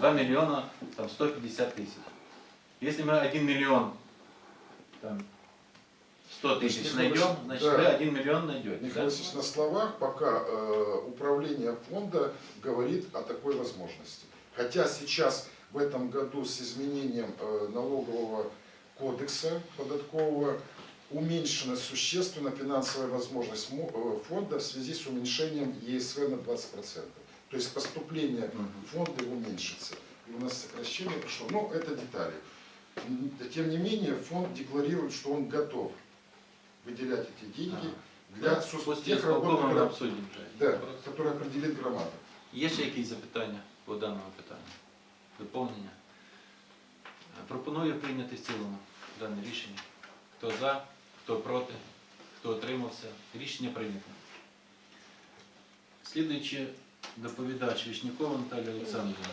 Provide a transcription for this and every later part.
2 миллиона там, 150 тысяч. Если мы 1 миллион там, 100 тысяч найдем, значит да. вы 1 миллион найдете. Михаил да? На словах пока э, управление фонда говорит о такой возможности. Хотя сейчас в этом году с изменением э, налогового кодекса податкового уменьшена существенно финансовая возможность мо- э, фонда в связи с уменьшением ЕСВ на 20%. То есть поступление Мгм. в фонды уменьшится. И у нас сокращение прошло. Но это детали. М, Тем не менее, фонд декларирует, что он готов выделять эти деньги для Ну, сус- После тех работ, исполкома ми которые- обсудимо вже. да, которые определит громада. Є ще якісь запитання по даному питанню? Доповнення? Е, Пропоную прийняти в цілому дане рішення. Хто за, хто проти, хто отримався. Рішення прийнято. Слідуючи доповідач Вишнякова Наталія Олександрівна.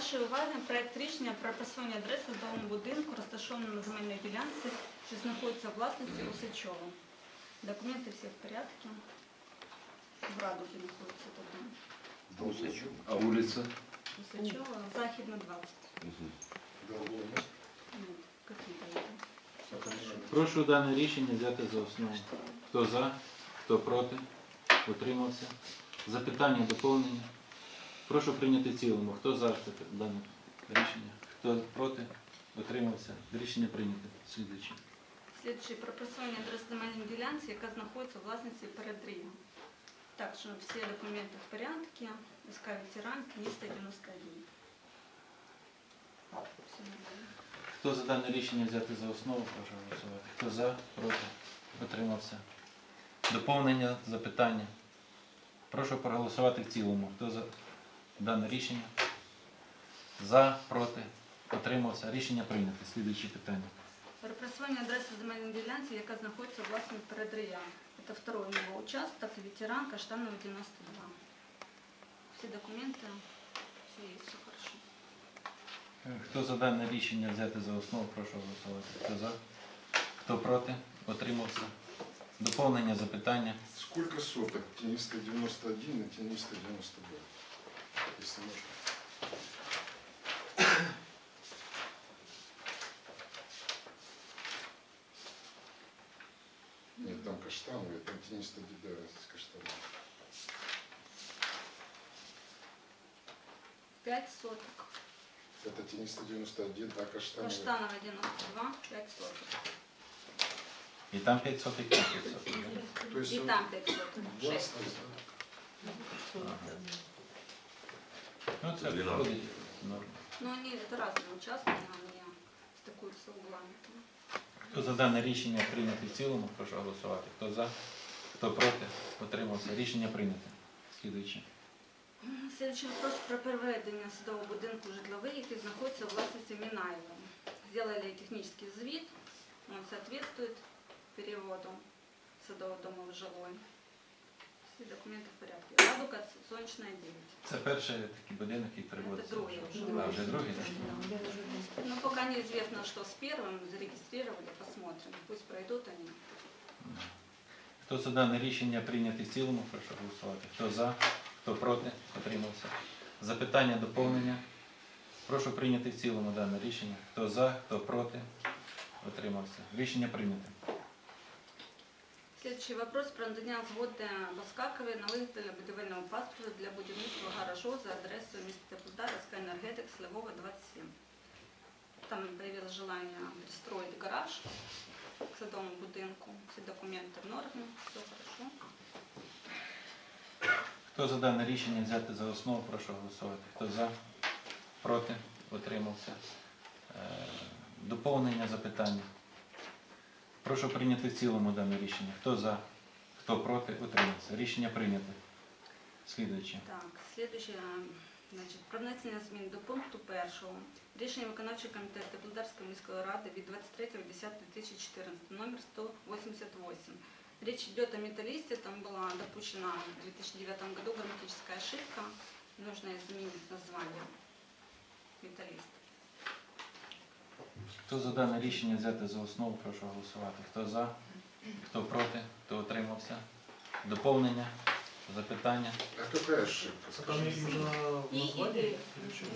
Вашої уваги проект рішення про присвоєння адреси дому будинку, розташованому на земельній ділянці, що знаходиться у власності Усачова. Документи всі в порядку. В Радугі знаходиться тут дом. А улица? Усачова, Західна 20. Долгого Нет, какие-то это. Все хорошо. Прошу дане рішення взяти за основу. Хто за, хто проти, утримався. Запитання, доповнення. Прошу прийняти цілому. Хто за дане рішення? Хто проти, утримався. Рішення прийнято. Слідуючи. Слідчий про присвоєння адреси ділянці, яка знаходиться у власності передрію. Так що всі документи в порядку. СК ветеран, місто 91. Хто за дане рішення взяти за основу, прошу голосувати. Хто за, проти, утримався. Доповнення, запитання. Прошу проголосувати в цілому. Хто за дане рішення? За, проти, утримався. Рішення прийнято. Слідуючі питання. Про присвоєння адреси земельної ділянці, яка знаходиться у власності передрия. Это второй у него участок, ветеран, Каштанова 92. Все документы, все есть, все хорошо. Хто за дане рішення взяти за основу, прошу голосувати. Хто за? Хто проти? Утримався. Доповнення, запитання. Сколько соток? Тенистый 91 и тенистый 92. Если можно. Нет, там каштановые, там тенистый да, с каштановой. Пять соток. Это тенистый 91, а каштановые. Каштанова 92, 5 соток. І там 5 сотих, там 5 сотих. да? То есть И он там 5 соток. 6 властный, Ну, це Двенадцять. входить в норму. Но они, это разные участки, они стыкуются углами. Хто за дане рішення прийняти в цілому, прошу голосувати. Хто за, хто проти, утримався. Рішення прийнято. Слідуючи. Следующий вопрос про переведення садового будинку житловий, який знаходиться у власності Мінаєва. Сделали технический звіт, он соответствует переводу садового дома в жилой. Все документы в порядке. Радуга, Солнечная 9. Це перший такий будинок, який переводиться. другий вже. А, вже другий? так? Ну, пока неизвестно, что с первым зарегистрировали, посмотрим. Пусть пройдут они. Хто за дане рішення прийняти в цілому, прошу голосувати. Хто за, хто проти, утримався. Запитання, доповнення. Прошу прийняти в цілому дане рішення. Хто за, хто проти, утримався. Рішення прийнято. Следующий вопрос про надання згоди Баскакової на виготовлення будівельного паспорту для будівництва гаражу за адресою міста Теплодарська енергетик Сливова 27. Там появилось желание пристроить гараж к садовому будинку. Все документы в норме, все хорошо. Хто за дане рішення взяти за основу, прошу голосувати. Хто за, проти, утримався. Е, Доповнення запитання. Прошу прийняти в цілому дане рішення. Хто за, хто проти, утримався. Рішення прийнято. Слідуюче. Так, следующее Значить, про внесення змін до пункту першого рішення виконавчого комітету Теплодарської міської ради від 23.10.2014 номер 188. Речь идет о металлисте, там была допущена в 2009 году грамматическая ошибка, нужно изменить название металлист. Хто за дане рішення взяти за основу, прошу голосувати. Хто за, хто проти, хто утримався? Доповнення, запитання. А какая ошибка? Там їх можна назвати.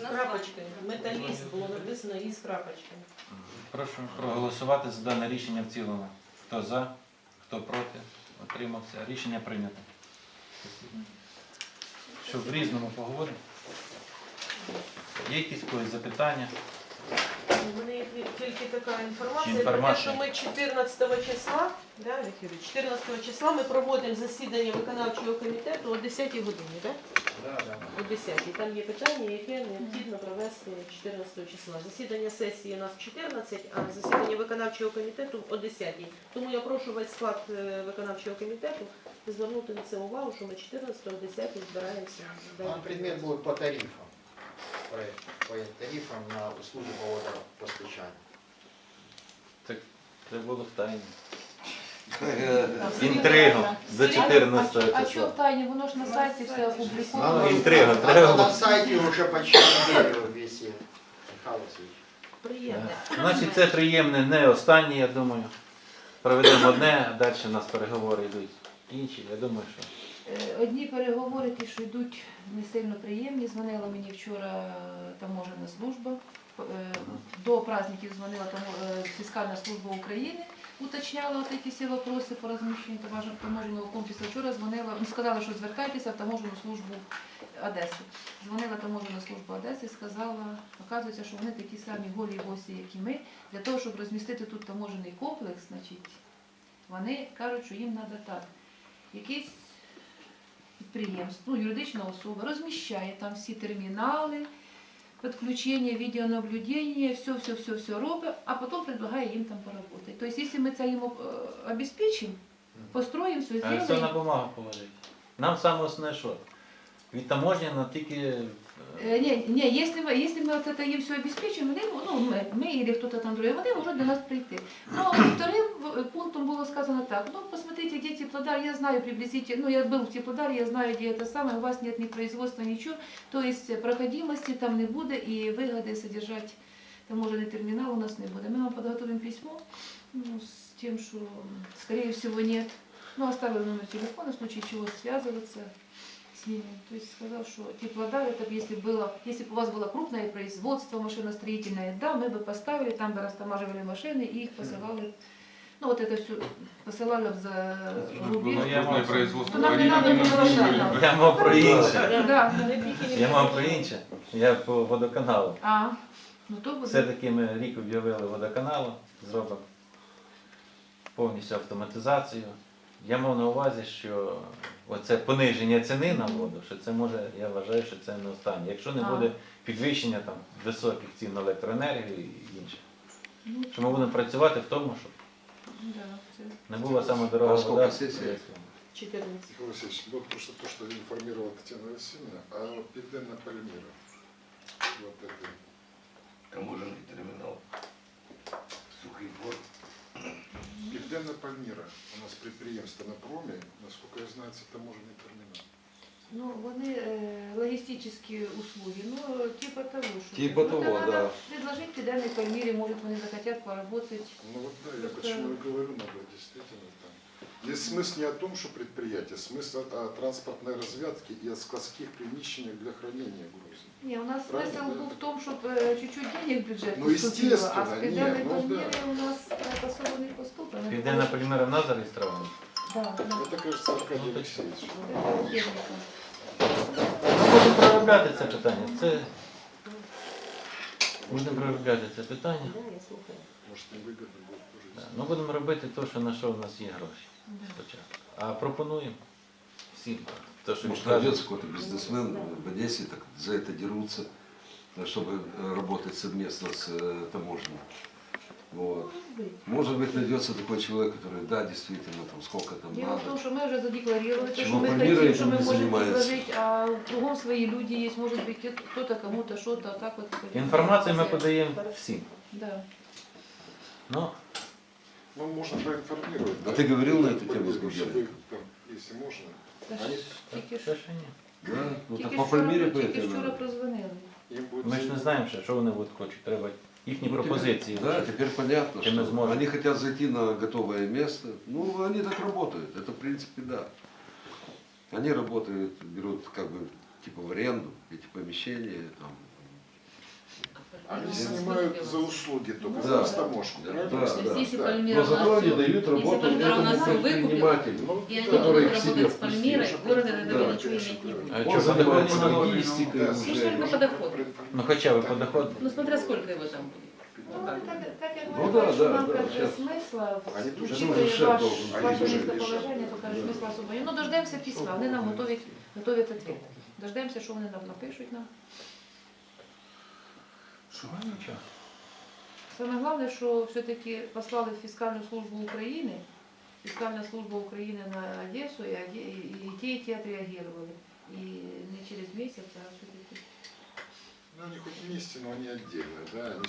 крапочкою. Металіст було написано із крапочкою. Прошу проголосувати за дане рішення в цілому. Хто за, хто проти, утримався. Рішення прийнято. Що в різному поговоримо? Є якісь когось запитання? У мене є тільки така інформація, інформація? про те, що ми 14 числа, да, 14 числа ми проводимо засідання виконавчого комітету о 10 годині, так? О 10. Там є питання, яке необхідно провести 14 числа. Засідання сесії у нас в 14, а засідання виконавчого комітету о 10. Тому я прошу весь склад е, виконавчого комітету звернути на це увагу, що ми 14 о 10 збираємося. Там предмет будет по тарифам. По тарифам на услуги по водопостачанию. Це, це було в тайні. Інтрига до 14 А що в тайні? Воно ж на сайті все Ну, опубліковано. інтрига, А треба. на сайте уже почти неделю висит. Михаил Васильевич. Приємно. Значить, це приємне, не останнє, я думаю. Проведемо одне, а далі у нас переговори йдуть інші. Я думаю, що Одні переговори, ті, що йдуть не сильно приємні. Дзвонила мені вчора е, таможена служба. Е, До праздників дзвонила е, фіскальна служба України, уточняла от ці всі вопроси по розміщенню таможенного комплексу. Вчора дзвонила, ну, сказала, що звертайтеся в таможену службу Одеси. Дзвонила таможена служба Одеси сказала, оказується, що вони такі самі голі гості, як і ми. Для того, щоб розмістити тут таможений комплекс, значить, вони кажуть, що їм треба так. Якийсь підприємство, ну, юридична особа розміщає там всі термінали, підключення, відеонаблюдення, все, все, все, все робить, а потім предлагає їм там поработати. Тобто, якщо ми це їм е, обезпечимо, построїмо, все А все на зробимо. бумагу положити. Нам саме основне що? Від таможні на тільки е, Э, Не, не, если мы, если мы вот это им все обеспечим, вони, ну, мы, мы или кто-то там другой, вони можуть до нас прийти. Но вторым э, пунктом было сказано так, ну, посмотрите, где Теплодар, я знаю приблизительно, ну, я был в Теплодаре, я знаю, где это самое, у вас нет ни производства, ничего, то есть э, проходимости там не буде і вигоди содержать таможенный терминал у нас не буде. Ми вам подготовим письмо ну, с тем, что, м, скорее всего, нет. Ну, оставили номер телефона, в случае чего связываться с ними. То есть сказал, что теплодар, это б если было, если бы у вас было крупное производство машиностроительное, да, мы бы поставили, там бы растамаживали машины и их посылали. Ну вот это все посылали б за рубеж. Ну, я мав- Ну, нам не надо было ждать. Я мав про інше. Да. Не тільки не Я мав про інше. Я по водоканалу. А, ну то буде. Все-таки ми рік об'явили водоканалу, зробимо повністю автоматизацію. Я мав на увазі, що оце пониження ціни на воду, що це може, я вважаю, що це не останнє. Якщо не А. буде підвищення там високих цін на електроенергію і інше, Ну, що ми будемо працювати в тому, щоб не була саме дорога А скільки вода. сесій? 14. Михаил Васильевич, вот просто то, что информировала Татьяна Васильевна, а Південна Пальмира, вот это, Таможенный терминал. Сухий порт. Південна Пальмира, у нас предприемство на проме, насколько я знаю, это таможенний терминал. Ну, вони э, логістичні услуги, ну, типа того, що. Типа Ну, того, надо да. Предложить педальной Пальмире, может, вони захотят поработать. Ну вот да, я Просто- почему и говорю, надо действительно. Есть смысл не о том, что предприятие, смысл о транспортной развязке и о складских приміщениях для хранения груза. Не, у нас Правильно, смысл да. был в том, чтобы чуть-чуть денег в бюджет Ну, поступило, а с естественно, педальной не, ну Пальмире да. у нас это особо не поступило. Південна полімера в нас зареєстрована. Да, да. Это, кажется, Аркадий Алексеевич. Это техника. Ми будемо проробляти це питання. Це будемо проробляти це питання. Да, я слухаю. Может, невыгодно будет Да. тоже. Ну будемо робити те, що на що в нас є гроші спочатку. А пропонуємо всім те, що Может, відкажуть. найдется какой-то бизнесмен в Одессе, так за это дерутся, э, чтобы э, работать совместно с э, таможней. Вот. Может быть. Может быть, найдется такой человек, который, да, действительно, там, сколько там Дело в том, надо. что мы уже задекларировали, то, Чего что мы планируете, хотим, что мы не можем занимается. предложить, а кругом свои люди есть, может быть, кто-то кому-то что-то, а так вот. Інформацію ми подаємо всім. Да. Ну, Ну, можно проинформировать. А ты говорил на эту тему с Чтобы, Губерниковым? там, Если можно. Та ж Они- Тільки ж це ще ні. Да? Ну тільки так по вчора, Пальмире по тільки этой вчора надо. прозвонили. Им будет Ми ж не знаємо ще, що вони будуть хочуть. Треба їхні Ну, пропозиції. Да, теперь понятно, Чем мы что сможем. они хотят зайти на готовое место. Ну, они так работают. Это, в принципе, да. Они работают, берут как бы типа в аренду эти помещения, там, Они снимают за услуги только, Да. за растаможку, Да, правильно? да, То есть, да. Если да. Пальмира Но зато у нас они всё- дают если работу Пальмира у нас этому все выкупила, предпринимателю. Ну, и они да. Который будут к себе работать с впустил. Пальмирой, город от этого Да. ничего иметь не будет. А Он чого занимается подоходні налоги? логистикой Да. Ну, уже. только по доходу. Ну хоча б по доходу. Ну, смотря сколько его там будет. Ну, так, так як Ну, ми да, бачимо, да, нам да, как щас. смисла, Они тут же учитывая уже шеф ваш, должен, они ваше уже местоположение, то каже, смисла особо. Ну, дождемося письма, вони нам готові, готовлять ответ. Дождемося, що вони нам напишуть нам. Нічого. Саме головне, що все-таки послали в Фіскальну службу України, Фіскальна служба України на Одесу, і, і, ті, і ті отреагували. І не через місяць, а все-таки. Ну, они хоть вместе, но они отдельно, да, они